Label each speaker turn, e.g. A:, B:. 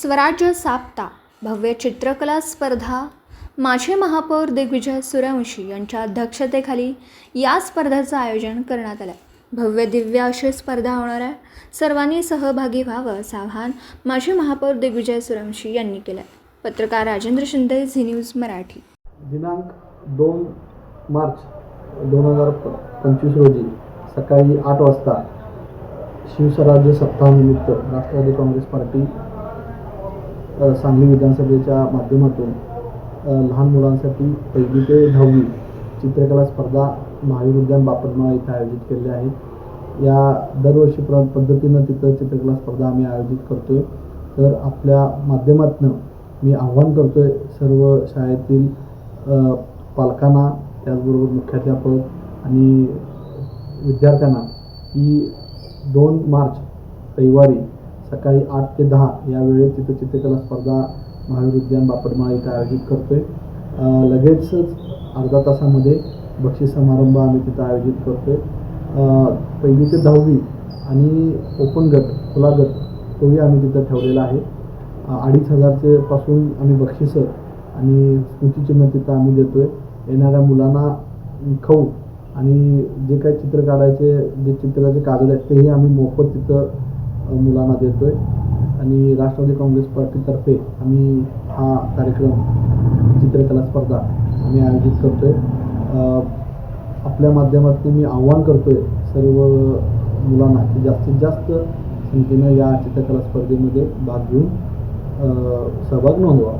A: स्वराज्य साप्ता भव्य चित्रकला स्पर्धा. माझे महापौर दिग्विजय सूर्यवंशी यांच्या अध्यक्षतेखाली या स्पर्धेचं आयोजन करण्यात आलं आहे भव्य दिव्य अशी स्पर्धा होणार आहे. सर्वांनी सहभागी व्हावं असं आवाहन माजी महापौर दिग्विजय सूर्यवंशी यांनी केलं आहे पत्रकार राजेंद्र शिंदे झी न्यूज मराठी.
B: दिनांक दोन मार्च दोन हजार पंचवीस रोजी सकाळी आठ वाजता शिवस्वराज्य सप्ताहानिमित्त राष्ट्रवादी काँग्रेस पार्टी सांगली विधानसभेच्या माध्यमातून लहान मुलांसाठी पहिली ते दहावी चित्रकला स्पर्धा महावीर उद्यान इथं आयोजित केलेली आहे. या दरवर्षी प्र पद्धतीनं तिथं चित्रकला स्पर्धा आम्ही आयोजित करतो आहे तर आपल्या माध्यमातून मी आव्हान करतो आहे सर्व शाळेतील पालकांना त्याचबरोबर मुख्याध्यापक आणि विद्यार्थ्यांना की दोन मार्च रविवारी सकाळी आठ ते दहा या वेळेत तिथं चित्रकला स्पर्धा महावीर उद्यान बापटमाळा इथं आयोजित करतो आहे लगेचच अर्धा तासामध्ये बक्षीस समारंभ आम्ही तिथं आयोजित करतो आहे पहिली ते दहावी आणि ओपन गट खुला गट तोही आम्ही तिथं ठेवलेला आहे. अडीच हजारचे पासून आम्ही बक्षिसं आणि स्मृतिचिन्ह तिथं आम्ही देतो आहे येणाऱ्या मुलांना खाऊ आणि जे काही चित्र काढायचे जे चित्राचे कागद आहेत तेही आम्ही मोफत तिथं मुलांना देतो आहे आणि राष्ट्रवादी काँग्रेस पार्टीतर्फे आम्ही हा कार्यक्रम चित्रकला स्पर्धा आम्ही आयोजित करतो आहे आपल्या माध्यमातून मी आव्हान करतो आहे सर्व मुलांना की जास्तीत जास्त संख्येनं या चित्रकला स्पर्धेमध्ये भाग घेऊन सहभाग नोंदवावा.